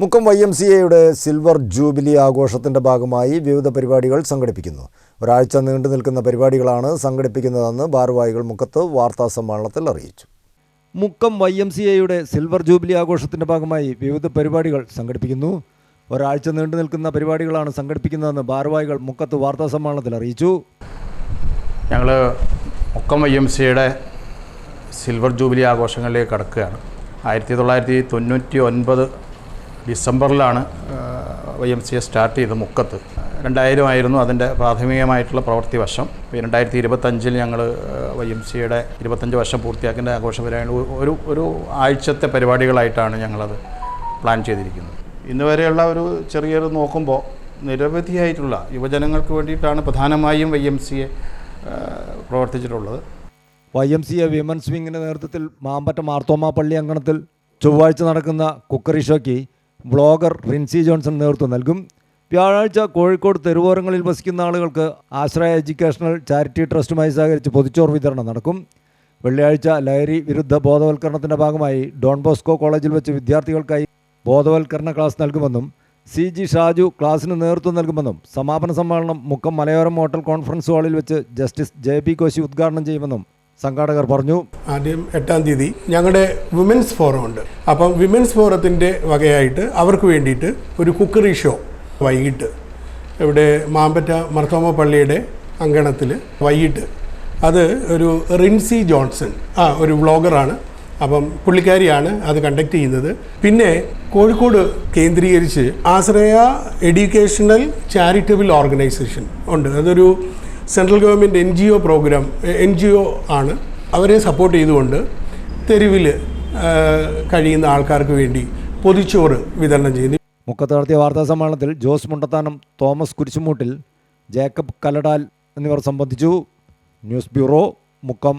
Mukkam Y M C എയുടെ silver jubilee ആഘോഷത്തിന്റെ ഭാഗമായി വിവിധ പരിപാടികൾ സംഘടിപ്പിക്കുന്നു. ഒരാഴ്ച നീണ്ടു നിൽക്കുന്ന പരിപാടികളാണ് സംഘടിപ്പിക്കുന്നതെന്ന് ഭാരവാഹികൾ മുക്കത്ത് വാർത്താ സമ്മേളനത്തിൽ അറിയിച്ചു. മുക്കം വൈ എം സി എയുടെ സിൽവർ ജൂബിലി ആഘോഷത്തിന്റെ ഭാഗമായി വിവിധ പരിപാടികൾ സംഘടിപ്പിക്കുന്നു. ഒരാഴ്ച നീണ്ടു നിൽക്കുന്ന പരിപാടികളാണ് സംഘടിപ്പിക്കുന്നതെന്ന് ഭാരവാഹികൾ മുക്കത്ത് വാർത്താ സമ്മേളനത്തിൽ അറിയിച്ചു. ഞങ്ങൾ മുക്കം വൈ എം സിയുടെ സിൽവർ ജൂബിലി ആഘോഷങ്ങളിലേക്ക് കടക്കുകയാണ്. ആയിരത്തി തൊള്ളായിരത്തി തൊണ്ണൂറ്റി ഒൻപത് ഡിസംബറിലാണ് Y M C A start ചെയ്ത് മുക്കത്ത്. രണ്ടായിരം ആയിരുന്നു അതിന്റെ പ്രാഥമികമായിട്ടുള്ള പ്രവൃത്തി വർഷം. രണ്ടായിരത്തി ഇരുപത്തഞ്ചിൽ ഞങ്ങൾ വൈ എം സിയുടെ ഇരുപത്തഞ്ച് വർഷം പൂർത്തിയാക്കേണ്ട ആഘോഷ പരിപാടി ഒരു ഒരു ആഴ്ചത്തെ പരിപാടികളായിട്ടാണ് ഞങ്ങളത് പ്ലാൻ ചെയ്തിരിക്കുന്നത്. ഇന്ന് വരെയുള്ള ഒരു ചെറിയൊരു നോക്കുമ്പോൾ നിരവധിയായിട്ടുള്ള യുവജനങ്ങൾക്ക് വേണ്ടിയിട്ടാണ് പ്രധാനമായും Y M C A പ്രവർത്തിച്ചിട്ടുള്ളത്. Y M C A women's വിങ്ങിന്റെ നേതൃത്വത്തിൽ മാമ്പറ്റ മാർത്തോമ പള്ളി അങ്കണത്തിൽ ചൊവ്വാഴ്ച നടക്കുന്ന കുക്കറി ഷോയ്ക്ക് ബ്ലോഗർ റിൻസി ജോൺസൺ നേതൃത്വം നൽകും. വ്യാഴാഴ്ച കോഴിക്കോട് തെരുവോരങ്ങളിൽ വസിക്കുന്ന ആളുകൾക്ക് ആശ്രയ എഡ്യൂക്കേഷണൽ ചാരിറ്റി ട്രസ്റ്റുമായി സഹകരിച്ച് പൊതിച്ചോർ വിതരണം നടക്കും. വെള്ളിയാഴ്ച ലഹരി വിരുദ്ധ ബോധവൽക്കരണത്തിന്റെ ഭാഗമായി ഡോൺ ബോസ്കോ കോളേജിൽ വെച്ച് വിദ്യാർത്ഥികൾക്കായി ബോധവൽക്കരണ ക്ലാസ് നൽകുമെന്നും സി ജി ഷാജു ക്ലാസ്സിന് നേതൃത്വം നൽകുമെന്നും സമാപന സമ്മേളനം മുക്കം മലയോരം ഹോട്ടൽ കോൺഫറൻസ് ഹാളിൽ വെച്ച് ജസ്റ്റിസ് ജെ പി കോശി ഉദ്ഘാടനം ചെയ്യുമെന്നും സംഘാടകർ പറഞ്ഞു. ആദ്യം എട്ടാം തീയതി ഞങ്ങളുടെ വിമൻസ് ഫോറം ഉണ്ട്. അപ്പം വിമൻസ് ഫോറത്തിന്റെ വകയായിട്ട് അവർക്ക് വേണ്ടിയിട്ട് ഒരു കുക്കറി ഷോ വൈകിട്ട്. ഇവിടെ മാമ്പറ്റ മർത്തോമ പള്ളിയുടെ അങ്കണത്തിൽ വൈകിട്ട്. അത് ഒരു റിൻസി ജോൺസൺ ആ ഒരു വ്ളോഗറാണ്. അപ്പം പുള്ളിക്കാരിയാണ് അത് കണ്ടക്ട് ചെയ്യുന്നത്. പിന്നെ കോഴിക്കോട് കേന്ദ്രീകരിച്ച് ആശ്രയ എഡ്യൂക്കേഷണൽ ചാരിറ്റബിൾ ഓർഗനൈസേഷൻ ഉണ്ട്. അതൊരു central government N G O programme N G O ആണ്. അവരെ സപ്പോർട്ട് ചെയ്തുകൊണ്ട് തെരുവിൽ കഴിയുന്ന ആൾക്കാർക്ക് വേണ്ടി പൊതിച്ചോറ് വിതരണം ചെയ്യുന്നു. മുക്കത്ത് നടത്തിയ വാർത്താ സമ്മേളനത്തിൽ ജോസ് മുണ്ടത്താനം തോമസ് കുരിശുമൂട്ടിൽ ജേക്കബ് കലടാൽ എന്നിവർ സംബന്ധിച്ചു. News bureau Mukkam.